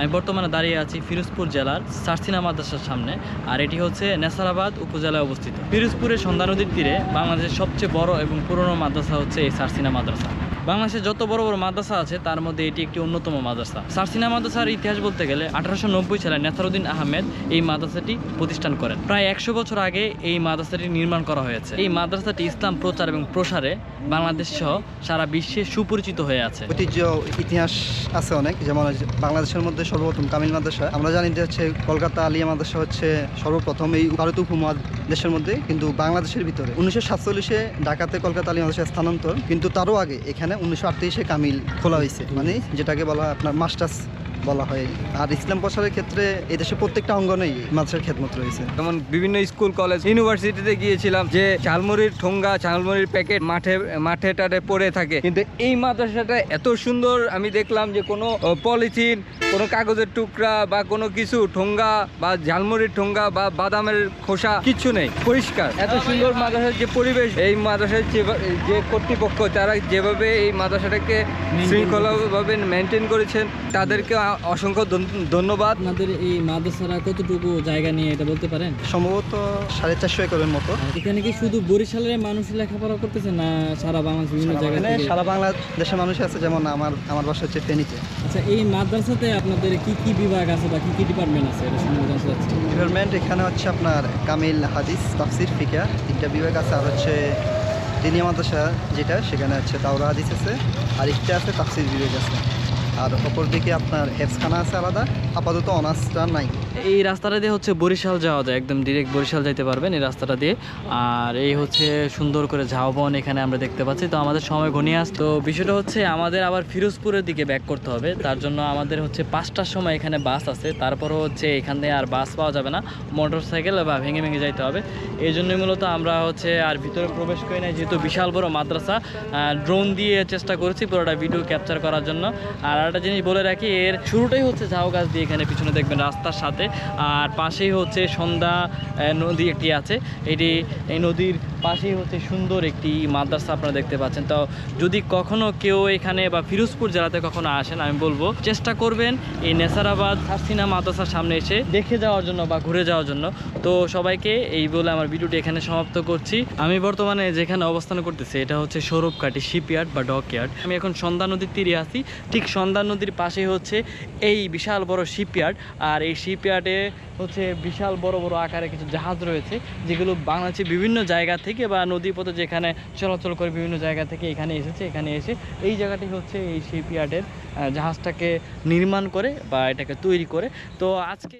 আমি বর্তমানে দাঁড়িয়ে আছি ফিরোজপুর জেলার সার্সিনা মাদ্রাসার সামনে, আর এটি হচ্ছে নেসারাবাদ উপজেলায় অবস্থিত। ফিরোজপুরের সন্ধ্যা নদীর তীরে বাংলাদেশের সবচেয়ে বড় এবং পুরনো মাদ্রাসা হচ্ছে এই সার্সিনা মাদ্রাসা। বাংলাদেশে যত বড় বড় মাদ্রাসা আছে, তার মধ্যে এটি একটি অন্যতম মাদ্রাসা। সারসিনা মাদ্রাসার ইতিহাস বলতে গেলে আঠারোশো নব্বই সালে নেসারুদ্দিন আহমেদ এই মাদ্রাসাটি প্রতিষ্ঠান করেন। প্রায় একশো বছর আগে এই মাদ্রাসাটি নির্মাণ করা হয়েছে। এই মাদ্রাসাটি ইসলাম প্রচার এবং প্রসারে বাংলাদেশ সহ সারা বিশ্বে সুপরিচিত হয়ে আছে। ঐতিহ্য, ইতিহাস আছে অনেক, যেমন বাংলাদেশের মধ্যে সর্বপ্রথম কামিল মাদ্রাসা। আমরা জানি যে হচ্ছে কলকাতা আলিয়া মাদ্রাসা হচ্ছে সর্বপ্রথম এই ভারত উপমহাদেশের মধ্যে, কিন্তু বাংলাদেশের ভিতরে। উনিশশো সাতচল্লিশে ঢাকাতে কলকাতা মাদ্রাসা স্থানান্তর, কিন্তু তারও আগে এখানে উনিশশো আটত্রিশে কামিল খোলা হয়েছে। মানে যেটাকে বলা হয় আপনার মাস্টার্স বলা হয়। আর ইসলাম প্রসারের ক্ষেত্রে এই দেশের প্রত্যেকটা অঙ্গনেই মাদ্রাসার খেদমত রয়েছে। যেমন বিভিন্ন স্কুল কলেজ ইউনিভার্সিটিতে গিয়েছিলাম যে ঝালমুড়ির ঠোঙ্গা ঝালমুড়ির প্যাকেট মাঠে মাঠে টাটে পড়ে থাকে। কিন্তু এই মাদ্রাসাটা এত সুন্দর আমি দেখলাম যে কোনো পলিথিন কোনো কাগজের টুকরা বা কোনো কিছু ঠোঙ্গা বা ঝালমুড়ির ঠোঙ্গা বা বাদামের খোসা কিছু নেই পরিষ্কার। এত সুন্দর মাদ্রাসার যে পরিবেশ এই মাদ্রাসার যে যে কর্তৃপক্ষ তারা যেভাবে এই মাদ্রাসাটাকে শৃঙ্খলাভাবে মেনটেন করেছেন তাদেরকে অসংখ্য ধন্যবাদ। আপনাদের এই মাদ্রাসারা কতটুকু জায়গা নিয়ে এটা বলতে পারেন? সম্ভবত সাড়ে চারশো একরের মতো। এখানে কি শুধু বরিশালের মানুষ লেখাপড়া করতেছে না সারা বাংলাদেশ বিভিন্ন জায়গা এখানে সারা বাংলাদেশের মানুষ আছে যেমন আমার আমার বাসা হচ্ছে ফেনীতে। আচ্ছা এই মাদ্রাসাতে আপনাদের কি কি বিভাগ আছে বা কি কি ডিপার্টমেন্ট আছে ডিপার্টমেন্ট এখানে হচ্ছে আপনার কামিল হাদিস তাফসির ফিকা তিনটা বিভাগ আছে। আর হচ্ছে দিনিয়া মাদ্রাসা যেটা সেখানে হচ্ছে দাওরা হাদিস আছে। আর একটা আছে তাফসির বিভাগ আছে। আর অপর দিকে আপনার হেফসখানা আছে আলাদা, আপাতত অনার্সটা নাই। এই রাস্তাটা দিয়ে হচ্ছে বরিশাল যাওয়া যায়, একদম ডিরেক্ট বরিশাল যাইতে পারবেন এই রাস্তাটা দিয়ে। আর এই হচ্ছে সুন্দর করে ঝাউবন এখানে আমরা দেখতে পাচ্ছি, তো আমাদের সময় ঘনিয়ে আস তো বিষয়টা হচ্ছে আমাদের আবার ফিরোজপুরের দিকে ব্যাক করতে হবে, তার জন্য আমাদের হচ্ছে পাঁচটার সময় এখানে বাস আছে, তারপরও হচ্ছে এখানে আর বাস পাওয়া যাবে না মোটর সাইকেল বা ভেঙে ভেঙে যাইতে হবে। এই জন্যই মূলত আমরা হচ্ছে আর ভিতরে প্রবেশ করি নাই, যেহেতু বিশাল বড় মাদ্রাসা ড্রোন দিয়ে চেষ্টা করেছি পুরোটা ভিডিও ক্যাপচার করার জন্য। আর একটা জিনিস বলে রাখি, এর শুরুটাই হচ্ছে ঝাউ গাছ দিয়ে এখানে পিছনে দেখবেন রাস্তার সাথে, আর পাশেই হচ্ছে সন্ধ্যা নদী একটি আছে। এটি, এই নদীর পাশেই হচ্ছে সুন্দর একটি মাদ্রাসা আপনারা দেখতে পাচ্ছেন। তো যদি কখনো কেউ এখানে বা ফিরোজপুর জেলাতে কখনো আসেন, আমি বলব, চেষ্টা করবেন এই নেসারাবাদ হাসিনা মাদ্রাসার সামনে এসে দেখে যাওয়ার জন্য বা ঘুরে যাওয়ার জন্য। তো সবাইকে এই বলে আমার ভিডিওটি এখানে সমাপ্ত করছি। আমি বর্তমানে যেখানে অবস্থান করতেছি, এটা হচ্ছে সৌরভকাঠি শিপইয়ার্ড বা ডকইয়ার্ড। আমি এখন সন্ধ্যা নদীর তীরে আছি। ঠিক সন্ধ্যা নদীর পাশে হচ্ছে এই বিশাল বড় শিপইয়ার্ড আর এই শিপইয়ার্ডে হচ্ছে বিশাল বড় বড় আকারে কিছু জাহাজ রয়েছে, যেগুলো বাংলাদেশের বিভিন্ন জায়গা থেকে বা নদী পথে যেখানে চলাচল করে বিভিন্ন জায়গা থেকে এখানে এসেছে, এখানে এসে এই জায়গাটি হচ্ছে এই শিপইয়ার্ডের জাহাজটাকে নির্মাণ করে বা এটাকে তৈরি করে। তো আজকে